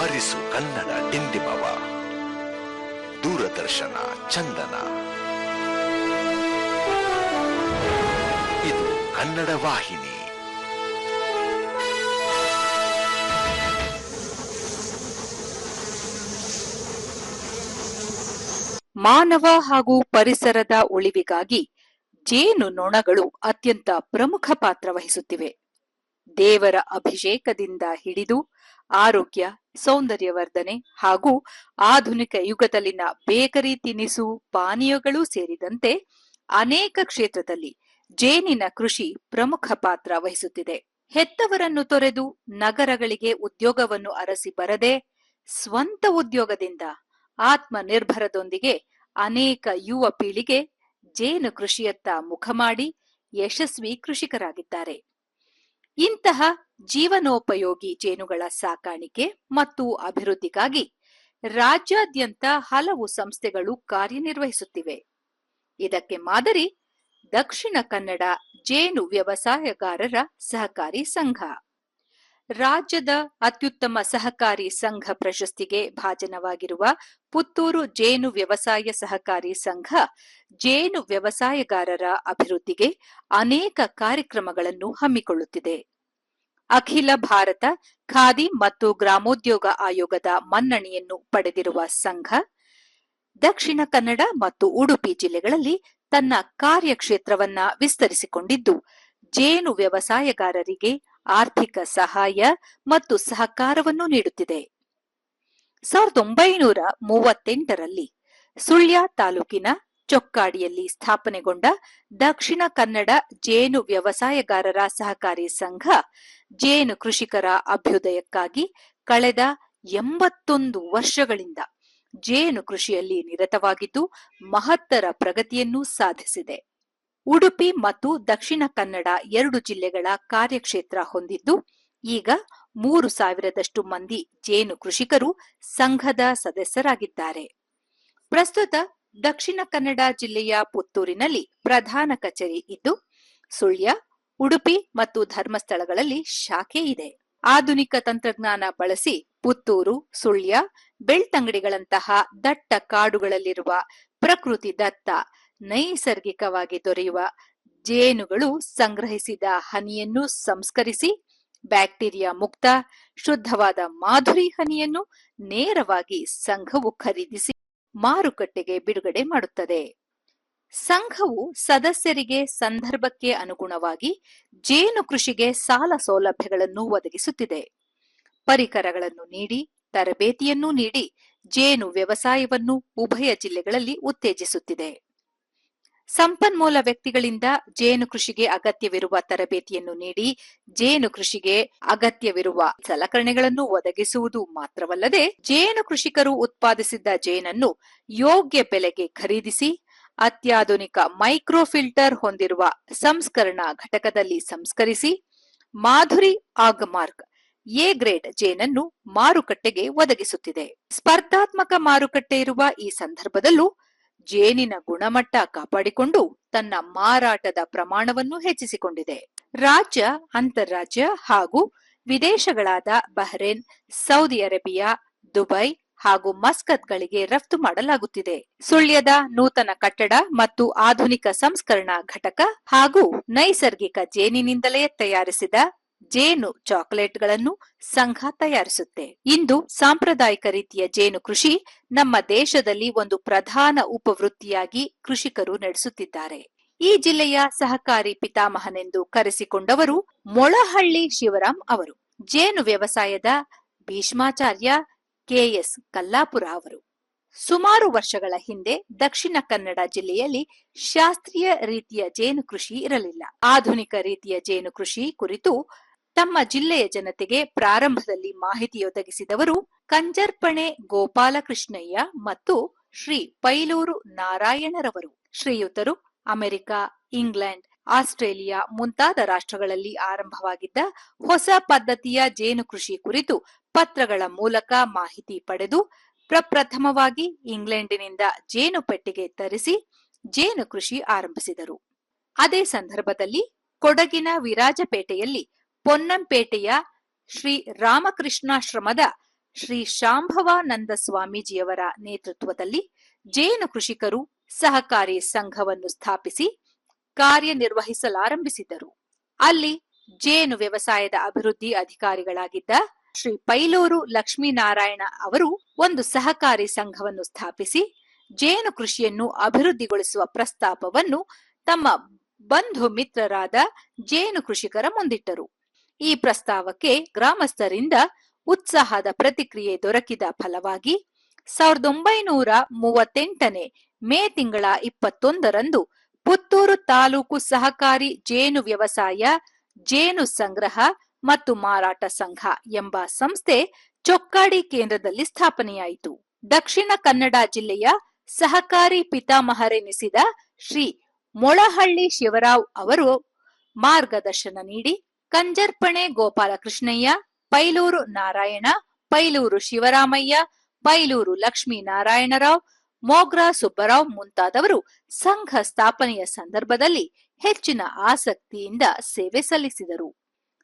ಬಾರಿಸು ಕನ್ನಡ ಡಿಂಡಿಮವ ದೂರದರ್ಶನ, ಚಂದನ. ಇದು ಕನ್ನಡ ವಾಹಿನಿ. ಮಾನವ ಹಾಗೂ ಪರಿಸರದ ಉಳಿವಿಗಾಗಿ ಜೇನು ನೊಣಗಳು ಅತ್ಯಂತ ಪ್ರಮುಖ ಪಾತ್ರ ವಹಿಸುತ್ತಿವೆ. ದೇವರ ಅಭಿಷೇಕದಿಂದ ಹಿಡಿದು ಆರೋಗ್ಯ, ಸೌಂದರ್ಯವರ್ಧನೆ ಹಾಗೂ ಆಧುನಿಕ ಯುಗದಲ್ಲಿನ ಬೇಕರಿ ತಿನಿಸು ಪಾನೀಯಗಳು ಸೇರಿದಂತೆ ಅನೇಕ ಕ್ಷೇತ್ರದಲ್ಲಿ ಜೇನಿನ ಕೃಷಿ ಪ್ರಮುಖ ಪಾತ್ರ ವಹಿಸುತ್ತಿದೆ. ಹೆತ್ತವರನ್ನು ತೊರೆದು ನಗರಗಳಿಗೆ ಉದ್ಯೋಗವನ್ನು ಅರಸಿ ಬರದೆ ಸ್ವಂತ ಉದ್ಯೋಗದಿಂದ ಆತ್ಮನಿರ್ಭರದೊಂದಿಗೆ ಅನೇಕ ಯುವ ಪೀಳಿಗೆ ಜೇನು ಕೃಷಿಯತ್ತ ಮುಖ ಮಾಡಿ ಯಶಸ್ವಿ ಕೃಷಿಕರಾಗಿದ್ದಾರೆ. ಇಂತಹ ಜೀವನೋಪಯೋಗಿ ಜೇನುಗಳ ಸಾಕಾಣಿಕೆ ಮತ್ತು ಅಭಿವೃದ್ಧಿಗಾಗಿ ರಾಜ್ಯಾದ್ಯಂತ ಹಲವು ಸಂಸ್ಥೆಗಳು ಕಾರ್ಯನಿರ್ವಹಿಸುತ್ತಿವೆ. ಇದಕ್ಕೆ ಮಾದರಿ ದಕ್ಷಿಣ ಕನ್ನಡ ಜೇನು ವ್ಯವಸಾಯಗಾರರ ಸಹಕಾರಿ ಸಂಘ. ರಾಜ್ಯದ ಅತ್ಯುತ್ತಮ ಸಹಕಾರಿ ಸಂಘ ಪ್ರಶಸ್ತಿಗೆ ಭಾಜನವಾಗಿರುವ ಪುತ್ತೂರು ಜೇನು ವ್ಯವಸಾಯ ಸಹಕಾರಿ ಸಂಘ, ಜೇನು ವ್ಯವಸಾಯಗಾರರ ಅಭಿವೃದ್ಧಿಗೆ ಅನೇಕ ಕಾರ್ಯಕ್ರಮಗಳನ್ನು ಹಮ್ಮಿಕೊಳ್ಳುತ್ತಿದೆ. ಅಖಿಲ ಭಾರತ ಖಾದಿ ಮತ್ತು ಗ್ರಾಮೋದ್ಯೋಗ ಆಯೋಗದ ಮನ್ನಣೆಯನ್ನು ಪಡೆದಿರುವ ಸಂಘ, ದಕ್ಷಿಣ ಕನ್ನಡ ಮತ್ತು ಉಡುಪಿ ಜಿಲ್ಲೆಗಳಲ್ಲಿ ತನ್ನ ಕಾರ್ಯಕ್ಷೇತ್ರವನ್ನ ವಿಸ್ತರಿಸಿಕೊಂಡಿದ್ದು, ಜೇನು ವ್ಯವಸಾಯಗಾರರಿಗೆ ಆರ್ಥಿಕ ಸಹಾಯ ಮತ್ತು ಸಹಕಾರವನ್ನು ನೀಡುತ್ತಿದೆ. ಸಾವಿರದ ಒಂಬೈನೂರ ಮೂವತ್ತೆಂಟರಲ್ಲಿ ಸುಳ್ಯ ತಾಲೂಕಿನ ಚೊಕ್ಕಾಡಿಯಲ್ಲಿ ಸ್ಥಾಪನೆಗೊಂಡ ದಕ್ಷಿಣ ಕನ್ನಡ ಜೇನು ವ್ಯವಸಾಯಗಾರರ ಸಹಕಾರಿ ಸಂಘ ಜೇನು ಕೃಷಿಕರ ಅಭ್ಯುದಯಕ್ಕಾಗಿ ಕಳೆದ ಎಂಬತ್ತೊಂದು ವರ್ಷಗಳಿಂದ ಜೇನು ಕೃಷಿಯಲ್ಲಿ ನಿರತವಾಗಿದ್ದು ಮಹತ್ತರ ಪ್ರಗತಿಯನ್ನು ಸಾಧಿಸಿದೆ. ಉಡುಪಿ ಮತ್ತು ದಕ್ಷಿಣ ಕನ್ನಡ ಎರಡು ಜಿಲ್ಲೆಗಳ ಕಾರ್ಯಕ್ಷೇತ್ರ ಹೊಂದಿದ್ದು, ಈಗ ಮೂರು ಸಾವಿರದಷ್ಟು ಮಂದಿ ಜೇನು ಕೃಷಿಕರು ಸಂಘದ ಸದಸ್ಯರಾಗಿದ್ದಾರೆ. ಪ್ರಸ್ತುತ ದಕ್ಷಿಣ ಕನ್ನಡ ಜಿಲ್ಲೆಯ ಪುತ್ತೂರಿನಲ್ಲಿ ಪ್ರಧಾನ ಕಚೇರಿ ಇದ್ದು, ಸುಳ್ಯ, ಉಡುಪಿ ಮತ್ತು ಧರ್ಮಸ್ಥಳಗಳಲ್ಲಿ ಶಾಖೆ ಇದೆ. ಆಧುನಿಕ ತಂತ್ರಜ್ಞಾನ ಬಳಸಿ ಪುತ್ತೂರು, ಸುಳ್ಯ, ಬೆಳ್ತಂಗಡಿಗಳಂತಹ ದಟ್ಟ ಕಾಡುಗಳಲ್ಲಿರುವ ಪ್ರಕೃತಿ ದತ್ತ ನೈಸರ್ಗಿಕವಾಗಿ ದೊರೆಯುವ ಜೇನುಗಳು ಸಂಗ್ರಹಿಸಿದ ಹನಿಯನ್ನು ಸಂಸ್ಕರಿಸಿ ಬ್ಯಾಕ್ಟೀರಿಯಾ ಮುಕ್ತ ಶುದ್ಧವಾದ ಮಾಧುರಿ ಹನಿಯನ್ನು ನೇರವಾಗಿ ಸಂಘವು ಖರೀದಿಸಿ ಮಾರುಕಟ್ಟೆಗೆ ಬಿಡುಗಡೆ ಮಾಡುತ್ತದೆ. ಸಂಘವು ಸದಸ್ಯರಿಗೆ ಸಂದರ್ಭಕ್ಕೆ ಅನುಗುಣವಾಗಿ ಜೇನು ಕೃಷಿಗೆ ಸಾಲ ಸೌಲಭ್ಯಗಳನ್ನು ಒದಗಿಸುತ್ತಿದೆ. ಪರಿಕರಗಳನ್ನು ನೀಡಿ ತರಬೇತಿಯನ್ನೂ ನೀಡಿ ಜೇನು ವ್ಯವಸಾಯವನ್ನು ಉಭಯ ಜಿಲ್ಲೆಗಳಲ್ಲಿ ಉತ್ತೇಜಿಸುತ್ತಿದೆ. ಸಂಪನ್ಮೂಲ ವ್ಯಕ್ತಿಗಳಿಂದ ಜೇನು ಕೃಷಿಗೆ ಅಗತ್ಯವಿರುವ ತರಬೇತಿಯನ್ನು ನೀಡಿ, ಜೇನು ಕೃಷಿಗೆ ಅಗತ್ಯವಿರುವ ಸಲಕರಣೆಗಳನ್ನು ಒದಗಿಸುವುದು ಮಾತ್ರವಲ್ಲದೆ, ಜೇನು ಕೃಷಿಕರು ಉತ್ಪಾದಿಸಿದ್ದ ಜೇನನ್ನು ಯೋಗ್ಯ ಬೆಲೆಗೆ ಖರೀದಿಸಿ, ಅತ್ಯಾಧುನಿಕ ಮೈಕ್ರೋಫಿಲ್ಟರ್ ಹೊಂದಿರುವ ಸಂಸ್ಕರಣಾ ಘಟಕದಲ್ಲಿ ಸಂಸ್ಕರಿಸಿ, ಮಾಧುರಿ ಆಗಮಾರ್ಕ್ ಎ ಗ್ರೇಡ್ ಜೇನನ್ನು ಮಾರುಕಟ್ಟೆಗೆ ಒದಗಿಸುತ್ತಿದೆ. ಸ್ಪರ್ಧಾತ್ಮಕ ಮಾರುಕಟ್ಟೆ ಇರುವ ಈ ಸಂದರ್ಭದಲ್ಲೂ ಜೇನಿನ ಗುಣಮಟ್ಟ ಕಾಪಾಡಿಕೊಂಡು ತನ್ನ ಮಾರಾಟದ ಪ್ರಮಾಣವನ್ನು ಹೆಚ್ಚಿಸಿಕೊಂಡಿದೆ. ರಾಜ್ಯ ಅಂತಾರಾಜ್ಯ ಹಾಗೂ ವಿದೇಶಗಳಾದ ಬಹ್ರೇನ್, ಸೌದಿ ಅರೇಬಿಯಾ, ದುಬೈ ಹಾಗೂ ಮಸ್ಕತ್ಗಳಿಗೆ ರಫ್ತು ಮಾಡಲಾಗುತ್ತಿದೆ. ಸುಳ್ಯದ ನೂತನ ಕಟ್ಟಡ ಮತ್ತು ಆಧುನಿಕ ಸಂಸ್ಕರಣಾ ಘಟಕ ಹಾಗೂ ನೈಸರ್ಗಿಕ ಜೇನಿನಿಂದಲೇ ತಯಾರಿಸಿದ ಜೇನು ಚಾಕೊಲೇಟ್ಗಳನ್ನು ಸಂಘ ತಯಾರಿಸುತ್ತೆ. ಇಂದು ಸಾಂಪ್ರದಾಯಿಕ ರೀತಿಯ ಜೇನು ಕೃಷಿ ನಮ್ಮ ದೇಶದಲ್ಲಿ ಒಂದು ಪ್ರಧಾನ ಉಪವೃತ್ತಿಯಾಗಿ ಕೃಷಿಕರು ನಡೆಸುತ್ತಿದ್ದಾರೆ. ಈ ಜಿಲ್ಲೆಯ ಸಹಕಾರಿ ಪಿತಾಮಹನೆಂದು ಕರೆಸಿಕೊಂಡವರು ಮೊಳಹಳ್ಳಿ ಶಿವರಾಮ್ ಅವರು, ಜೇನು ವ್ಯವಸಾಯದ ಭೀಷ್ಮಾಚಾರ್ಯ ಕೆಎಸ್ ಕಲ್ಲಾಪುರ ಅವರು. ಸುಮಾರು ವರ್ಷಗಳ ಹಿಂದೆ ದಕ್ಷಿಣ ಕನ್ನಡ ಜಿಲ್ಲೆಯಲ್ಲಿ ಶಾಸ್ತ್ರೀಯ ರೀತಿಯ ಜೇನು ಕೃಷಿ ಇರಲಿಲ್ಲ. ಆಧುನಿಕ ರೀತಿಯ ಜೇನು ಕೃಷಿ ಕುರಿತು ತಮ್ಮ ಜಿಲ್ಲೆಯ ಜನತೆಗೆ ಪ್ರಾರಂಭದಲ್ಲಿ ಮಾಹಿತಿ ಒದಗಿಸಿದವರು ಕಂಜರ್ಪಣೆ ಗೋಪಾಲಕೃಷ್ಣಯ್ಯ ಮತ್ತು ಶ್ರೀ ಪೈಲೂರು ನಾರಾಯಣರವರು. ಶ್ರೀಯುತರು ಅಮೆರಿಕ, ಇಂಗ್ಲೆಂಡ್, ಆಸ್ಟ್ರೇಲಿಯಾ ಮುಂತಾದ ರಾಷ್ಟ್ರಗಳಲ್ಲಿ ಆರಂಭವಾಗಿದ್ದ ಹೊಸ ಪದ್ಧತಿಯ ಜೇನು ಕೃಷಿ ಕುರಿತು ಪತ್ರಗಳ ಮೂಲಕ ಮಾಹಿತಿ ಪಡೆದು ಪ್ರಪ್ರಥಮವಾಗಿ ಇಂಗ್ಲೆಂಡಿನಿಂದ ಜೇನು ಪೆಟ್ಟಿಗೆ ತರಿಸಿ ಜೇನು ಕೃಷಿ ಆರಂಭಿಸಿದರು. ಅದೇ ಸಂದರ್ಭದಲ್ಲಿ ಕೊಡಗಿನ ವಿರಾಜಪೇಟೆಯಲ್ಲಿ ಪೊನ್ನಂಪೇಟೆಯ ಶ್ರೀ ರಾಮಕೃಷ್ಣಾಶ್ರಮದ ಶ್ರೀ ಶಾಂಭವಾನಂದ ಸ್ವಾಮೀಜಿಯವರ ನೇತೃತ್ವದಲ್ಲಿ ಜೇನು ಕೃಷಿಕರು ಸಹಕಾರಿ ಸಂಘವನ್ನು ಸ್ಥಾಪಿಸಿ ಕಾರ್ಯನಿರ್ವಹಿಸಲಾರಂಭಿಸಿದರು. ಅಲ್ಲಿ ಜೇನು ವ್ಯವಸಾಯದ ಅಭಿವೃದ್ಧಿ ಅಧಿಕಾರಿಗಳಾಗಿದ್ದ ಶ್ರೀ ಪೈಲೂರು ಲಕ್ಷ್ಮೀನಾರಾಯಣ ಅವರು ಒಂದು ಸಹಕಾರಿ ಸಂಘವನ್ನು ಸ್ಥಾಪಿಸಿ ಜೇನು ಕೃಷಿಯನ್ನು ಅಭಿವೃದ್ಧಿಗೊಳಿಸುವ ಪ್ರಸ್ತಾಪವನ್ನು ತಮ್ಮ ಬಂಧು ಮಿತ್ರರಾದ ಜೇನು ಕೃಷಿಕರ ಮುಂದಿಟ್ಟರು. ಈ ಪ್ರಸ್ತಾವಕ್ಕೆ ಗ್ರಾಮಸ್ಥರಿಂದ ಉತ್ಸಾಹದ ಪ್ರತಿಕ್ರಿಯೆ ದೊರಕಿದ ಫಲವಾಗಿ ಸಾವಿರದ ಒಂಬೈನೂರ ಮೂವತ್ತೆಂಟನೇ ಮೇ ತಿಂಗಳ ಇಪ್ಪತ್ತೊಂದರಂದು ಪುತ್ತೂರು ತಾಲೂಕು ಸಹಕಾರಿ ಜೇನು ವ್ಯವಸಾಯ, ಜೇನು ಸಂಗ್ರಹ ಮತ್ತು ಮಾರಾಟ ಸಂಘ ಎಂಬ ಸಂಸ್ಥೆ ಚೊಕ್ಕಾಡಿ ಕೇಂದ್ರದಲ್ಲಿ ಸ್ಥಾಪನೆಯಾಯಿತು. ದಕ್ಷಿಣ ಕನ್ನಡ ಜಿಲ್ಲೆಯ ಸಹಕಾರಿ ಪಿತಾಮಹರೆನಿಸಿದ ಶ್ರೀ ಮೊಳಹಳ್ಳಿ ಶಿವರಾವ್ ಅವರು ಮಾರ್ಗದರ್ಶನ ನೀಡಿ ಕಂಜರ್ಪಣೆ ಗೋಪಾಲಕೃಷ್ಣಯ್ಯ, ಪೈಲೂರು ನಾರಾಯಣ, ಪೈಲೂರು ಶಿವರಾಮಯ್ಯ, ಪೈಲೂರು ಲಕ್ಷ್ಮೀ ನಾರಾಯಣರಾವ್ ಮೋಗ್ರಾ ಸುಬ್ಬರಾವ್ ಮುಂತಾದವರು ಸಂಘ ಸ್ಥಾಪನೆಯ ಸಂದರ್ಭದಲ್ಲಿ ಹೆಚ್ಚಿನ ಆಸಕ್ತಿಯಿಂದ ಸೇವೆ ಸಲ್ಲಿಸಿದರು.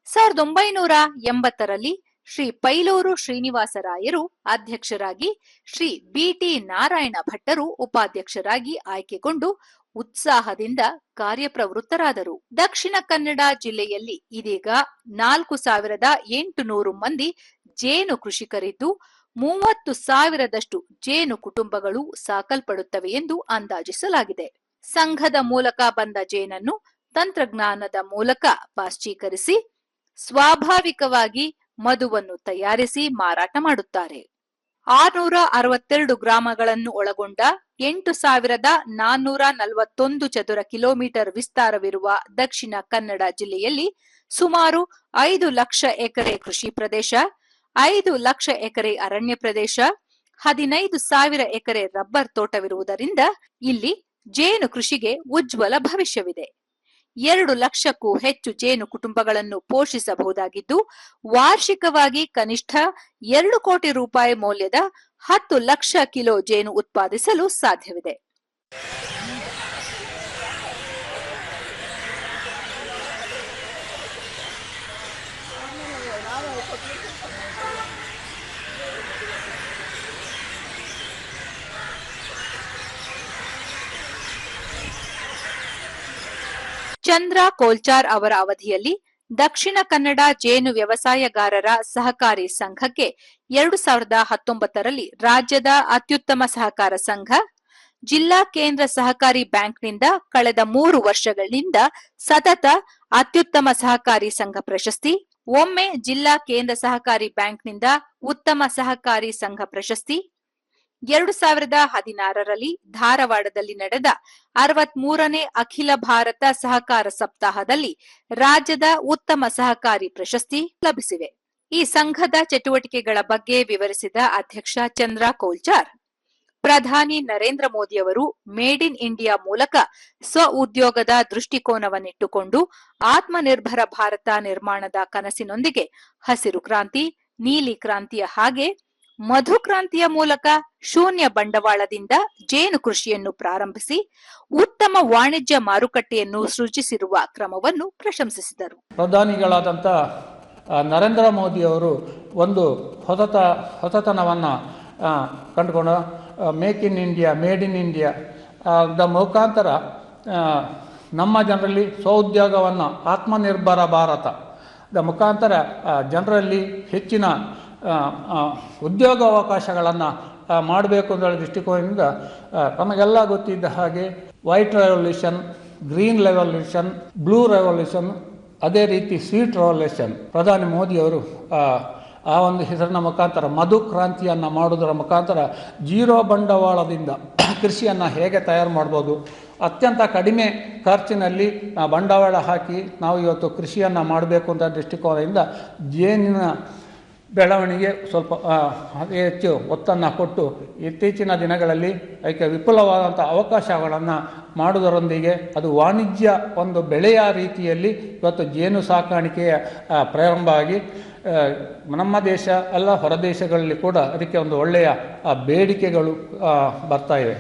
ಸಾವಿರದ ಒಂಬೈನೂರ ಎಂಬತ್ತರಲ್ಲಿ ಶ್ರೀ ಪೈಲೂರು ಶ್ರೀನಿವಾಸರಾಯರು ಅಧ್ಯಕ್ಷರಾಗಿ ಶ್ರೀ ಬಿಟಿ ನಾರಾಯಣ ಭಟ್ಟರು ಉಪಾಧ್ಯಕ್ಷರಾಗಿ ಆಯ್ಕೆಗೊಂಡು ಉತ್ಸಾಹದಿಂದ ಕಾರ್ಯಪ್ರವೃತ್ತರಾದರು. ದಕ್ಷಿಣ ಕನ್ನಡ ಜಿಲ್ಲೆಯಲ್ಲಿ ಇದೀಗ ನಾಲ್ಕು ಸಾವಿರದ ಎಂಟುನೂರು ಮಂದಿ ಜೇನು ಕೃಷಿಕರಿದ್ದು, ಮೂವತ್ತು ಸಾವಿರದಷ್ಟು ಜೇನು ಕುಟುಂಬಗಳು ಸಾಕಲ್ಪಡುತ್ತವೆ ಎಂದು ಅಂದಾಜಿಸಲಾಗಿದೆ. ಸಂಘದ ಮೂಲಕ ಬಂದ ಜೇನನ್ನು ತಂತ್ರಜ್ಞಾನದ ಮೂಲಕ ಪಾಶ್ಚೀಕರಿಸಿ ಸ್ವಾಭಾವಿಕವಾಗಿ ಮಧುವನ್ನು ತಯಾರಿಸಿ ಮಾರಾಟ ಮಾಡುತ್ತಾರೆ. ಆರ್ನೂರ ಅರವತ್ತೆರಡು ಗ್ರಾಮಗಳನ್ನು ಒಳಗೊಂಡ ಎಂಟು ಸಾವಿರದ ನಾನ್ನೂರ ನಲವತ್ತೊಂದು ಚದುರ ಕಿಲೋಮೀಟರ್ ವಿಸ್ತಾರವಿರುವ ದಕ್ಷಿಣ ಕನ್ನಡ ಜಿಲ್ಲೆಯಲ್ಲಿ ಸುಮಾರು ಐದು ಲಕ್ಷ ಎಕರೆ ಕೃಷಿ ಪ್ರದೇಶ, ಐದು ಲಕ್ಷ ಎಕರೆ ಅರಣ್ಯ ಪ್ರದೇಶ, ಹದಿನೈದು ಸಾವಿರ ಎಕರೆ ರಬ್ಬರ್ ತೋಟವಿರುವುದರಿಂದ ಇಲ್ಲಿ ಜೇನು ಕೃಷಿಗೆ ಉಜ್ವಲ ಭವಿಷ್ಯವಿದೆ. ಎರಡು ಲಕ್ಷಕ್ಕೂ ಹೆಚ್ಚು ಜೇನು ಕುಟುಂಬಗಳನ್ನು ಪೋಷಿಸಬಹುದಾಗಿದ್ದು, ವಾರ್ಷಿಕವಾಗಿ ಕನಿಷ್ಠ ಎರಡು ಕೋಟಿ ರೂಪಾಯಿ ಮೌಲ್ಯದ ಹತ್ತು ಲಕ್ಷ ಕಿಲೋ ಜೇನು ಉತ್ಪಾದಿಸಲು ಸಾಧ್ಯವಿದೆ. ಚಂದ್ರ ಕೋಲ್ಚಾರ್ ಅವರ ಅವಧಿಯಲ್ಲಿ ದಕ್ಷಿಣ ಕನ್ನಡ ಜೇನು ವ್ಯವಸಾಯಗಾರರ ಸಹಕಾರಿ ಸಂಘಕ್ಕೆ ಎರಡು ಸಾವಿರದ ಹತ್ತೊಂಬತ್ತರಲ್ಲಿ ರಾಜ್ಯದ ಅತ್ಯುತ್ತಮ ಸಹಕಾರ ಸಂಘ, ಜಿಲ್ಲಾ ಕೇಂದ್ರ ಸಹಕಾರಿ ಬ್ಯಾಂಕ್ನಿಂದ ಕಳೆದ ಮೂರು ವರ್ಷಗಳಿಂದ ಸತತ ಅತ್ಯುತ್ತಮ ಸಹಕಾರಿ ಸಂಘ ಪ್ರಶಸ್ತಿ, ಒಮ್ಮೆ ಜಿಲ್ಲಾ ಕೇಂದ್ರ ಸಹಕಾರಿ ಬ್ಯಾಂಕ್ನಿಂದ ಉತ್ತಮ ಸಹಕಾರಿ ಸಂಘ ಪ್ರಶಸ್ತಿ ಎರಡು ಸಾವಿರದ ಹದಿನಾರರಲ್ಲಿ ಧಾರವಾಡದಲ್ಲಿ ನಡೆದ ಅರವತ್ಮೂರನೇ ಅಖಿಲ ಭಾರತ ಸಹಕಾರ ಸಪ್ತಾಹದಲ್ಲಿ ರಾಜ್ಯದ ಉತ್ತಮ ಸಹಕಾರಿ ಪ್ರಶಸ್ತಿ ಲಭಿಸಿವೆ. ಈ ಸಂಘದ ಚಟುವಟಿಕೆಗಳ ಬಗ್ಗೆ ವಿವರಿಸಿದ ಅಧ್ಯಕ್ಷ ಚಂದ್ರ ಕೋಲ್ಚಾರ್, ಪ್ರಧಾನಿ ನರೇಂದ್ರ ಮೋದಿ ಅವರು ಮೇಡ್ ಇನ್ ಇಂಡಿಯಾ ಮೂಲಕ ಸ್ವ ಉದ್ಯೋಗದ ದೃಷ್ಟಿಕೋನವನ್ನಿಟ್ಟುಕೊಂಡು ಆತ್ಮನಿರ್ಭರ ಭಾರತ ನಿರ್ಮಾಣದ ಕನಸಿನೊಂದಿಗೆ ಹಸಿರು ಕ್ರಾಂತಿ, ನೀಲಿ ಕ್ರಾಂತಿಯ ಹಾಗೆ ಮಧು ಕ್ರಾಂತಿಯ ಮೂಲಕ ಶೂನ್ಯ ಬಂಡವಾಳದಿಂದ ಜೇನು ಕೃಷಿಯನ್ನು ಪ್ರಾರಂಭಿಸಿ ಉತ್ತಮ ವಾಣಿಜ್ಯ ಮಾರುಕಟ್ಟೆಯನ್ನು ಸೃಜಿಸಿರುವ ಕ್ರಮವನ್ನು ಪ್ರಶಂಸಿಸಿದರು. ಪ್ರಧಾನಿಗಳಾದಂಥ ನರೇಂದ್ರ ಮೋದಿ ಅವರು ಒಂದು ಹೊಸತ, ಹೊಸತನವನ್ನು ಕಂಡುಕೊಂಡ make in India, made in India the ಮುಖಾಂತರ ನಮ್ಮ ಜನರಲ್ಲಿ ಸ್ವಉದ್ಯೋಗವನ್ನು ಆತ್ಮನಿರ್ಭರ ಭಾರತ, ದ ಮುಖಾಂತರ ಜನರಲ್ಲಿ ಹೆಚ್ಚಿನ ಉದ್ಯೋಗಾವಕಾಶಗಳನ್ನು ಮಾಡಬೇಕು ಅಂತ ದೃಷ್ಟಿಕೋನದಿಂದ ತಮಗೆಲ್ಲ ಗೊತ್ತಿದ್ದ ಹಾಗೆ white revolution green revolution blue revolution ಅದೇ ರೀತಿ ಸ್ವೀಟ್ ರೆವಲ್ಯೂಷನ್ ಪ್ರಧಾನಿ ಮೋದಿಯವರು ಆ, ಒಂದು ಹೆಸರಿನ ಮುಖಾಂತರ ಮಧು ಕ್ರಾಂತಿಯನ್ನು ಮಾಡೋದರ ಮುಖಾಂತರ ಜೀರೋ ಬಂಡವಾಳದಿಂದ ಕೃಷಿಯನ್ನು ಹೇಗೆ ತಯಾರು ಮಾಡ್ಬೋದು ಅತ್ಯಂತ ಕಡಿಮೆ ಖರ್ಚಿನಲ್ಲಿ ಬಂಡವಾಳ ಹಾಕಿ ನಾವು ಇವತ್ತು ಕೃಷಿಯನ್ನು ಮಾಡಬೇಕು ಅಂತ ದೃಷ್ಟಿಕೋನದಿಂದ ಜೇನಿನ ಬೆಳವಣಿಗೆ ಸ್ವಲ್ಪ ಹೆಚ್ಚು ಒತ್ತನ್ನು ಕೊಟ್ಟು ಇತ್ತೀಚಿನ ದಿನಗಳಲ್ಲಿ ಅದಕ್ಕೆ ವಿಪುಲವಾದಂಥ ಅವಕಾಶಗಳನ್ನು ಮಾಡುವುದರೊಂದಿಗೆ ಅದು ವಾಣಿಜ್ಯ ಒಂದು ಬೆಳೆಯ ರೀತಿಯಲ್ಲಿ ಇವತ್ತು ಜೇನು ಸಾಕಾಣಿಕೆಯ ಪ್ರಾರಂಭ ಆಗಿ ನಮ್ಮ ದೇಶ ಅಲ್ಲ ಹೊರ ದೇಶಗಳಲ್ಲಿ ಕೂಡ ಅದಕ್ಕೆ ಒಂದು ಒಳ್ಳೆಯ ಬೇಡಿಕೆಗಳು ಬರ್ತಾ ಇವೆ.